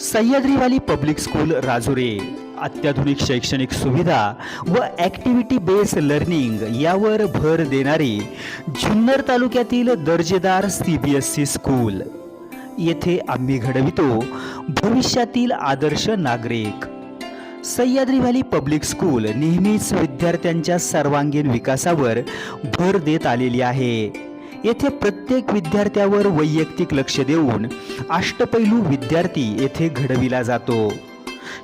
सह्याद्रीवाली public school Rajure. अत्याधुनिक शैक्षणिक सुविधा व ॲक्टिव्हिटी बेस लर्निंग यावर भर देणारी जुन्नर तालुक्यातील दर्जेदार C B S C school येथे आम्ही घडवितो भविष्यातील आदर्श नागरिक. सह्याद्री व्हॅली पब्लिक स्कूल नेहमीच विद्यार्थ्यांच्या सर्वांगीण विकासावर भर देत आलेली आहे. येथे प्रत्येक विद्यार्थ्यावर वैयक्तिक लक्ष देऊन अष्टपैलू विद्यार्थी येथे घडविला जातो.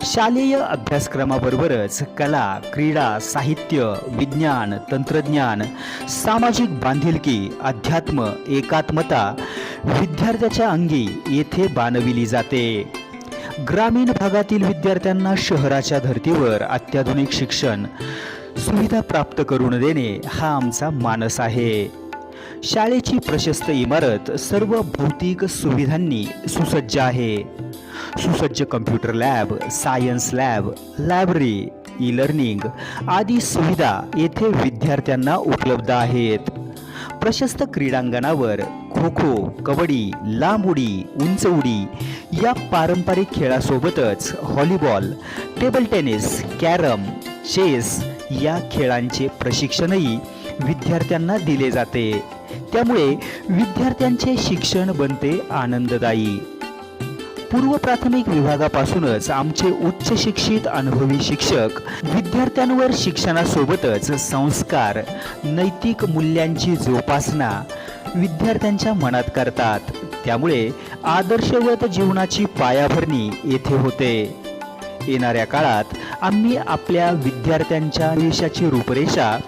शालेय अभ्यासक्रमाबरोबरच कला क्रीडा साहित्य विज्ञान तंत्रज्ञान सामाजिक बांधिलकी अध्यात्म एकात्मता विद्यार्थ्याच्या अंगी येथे बाणविली जाते. ग्रामीण भागातील विद्यार्थ्यांना शहराच्या धर्तीवर अत्याधुनिक शिक्षण सुविधा प्राप्त करून देणे हा आमचा मानस आहे. शाळेची प्रशस्त इमारत सर्व भौतिक सुविधांनी सुसज्ज आहे. सुसज्ज computer lab science lab library e learning आदी सुविधा येथे विद्यार्थ्यांना उपलब्ध आहेत. प्रशस्त क्रीडांगणावर खो खो कबड्डी लांब उडी उंच उडी या पारंपरिक खेळासोबतच volleyball table tennis carrom chess या खेळांचे प्रशिक्षणही विद्यार्थ्यांना दिले जाते. त्यामुळे विद्यार्थ्यांचे शिक्षण बनते आनंददायी. पूर्व प्राथमिक विभागापासूनच आमचे उच्च शिक्षित अनुभवी शिक्षक विद्यार्थ्यांवर शिक्षणासोबतच संस्कार नैतिक मूल्यांची जोपासना विद्यार्थ्यांच्या मनात करतात. त्यामुळे आदर्शवत जीवनाची पायाभरणी येथे होते. येणाऱ्या काळात आम्ही आपल्या विद्यार्थ्यांच्या यशाची रूपरेषा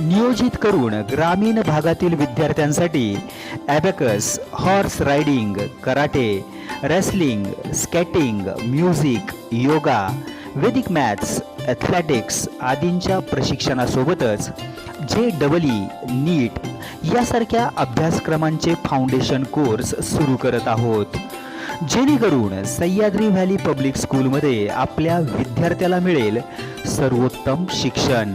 नियोजित करून ग्रामीण भागातील विद्यार्थ्यांसाठी abacus horse riding karate wrestling skating music yoga Vedic maths athletics आदींच्या प्रशिक्षणासोबतच जे डबल ई नीट यासारख्या अभ्यासक्रमांचे फाउंडेशन कोर्स सुरू करत आहोत. जेणेकरून सह्याद्री व्हॅली पब्लिक स्कूलमध्ये आपल्या विद्यार्थ्याला मिळेल सर्वोत्तम शिक्षण.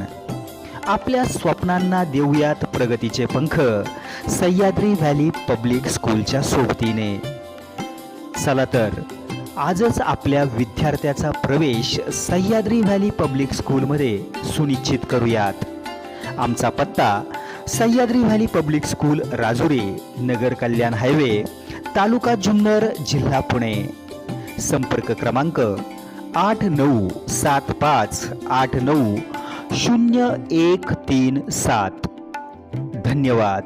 आपल्या स्वप्नांना देऊयात प्रगतीचे पंख. सह्याद्री व्हॅली पब्लिक स्कूलच्या सोबतीने. चला तर आजच आपल्या विद्यार्थ्याचा प्रवेश सह्याद्री व्हॅली पब्लिक स्कूलमध्ये सुनिश्चित करूयात. आमचा पत्ता Sahyadri valley public school Rajuri Nagar Kalyan highway तालुका जुन्नर जिल्हा पुणे. संपर्क क्रमांक आठ नऊ सात पाच आठ नऊ शून्य एक तीन सात. धन्यवाद.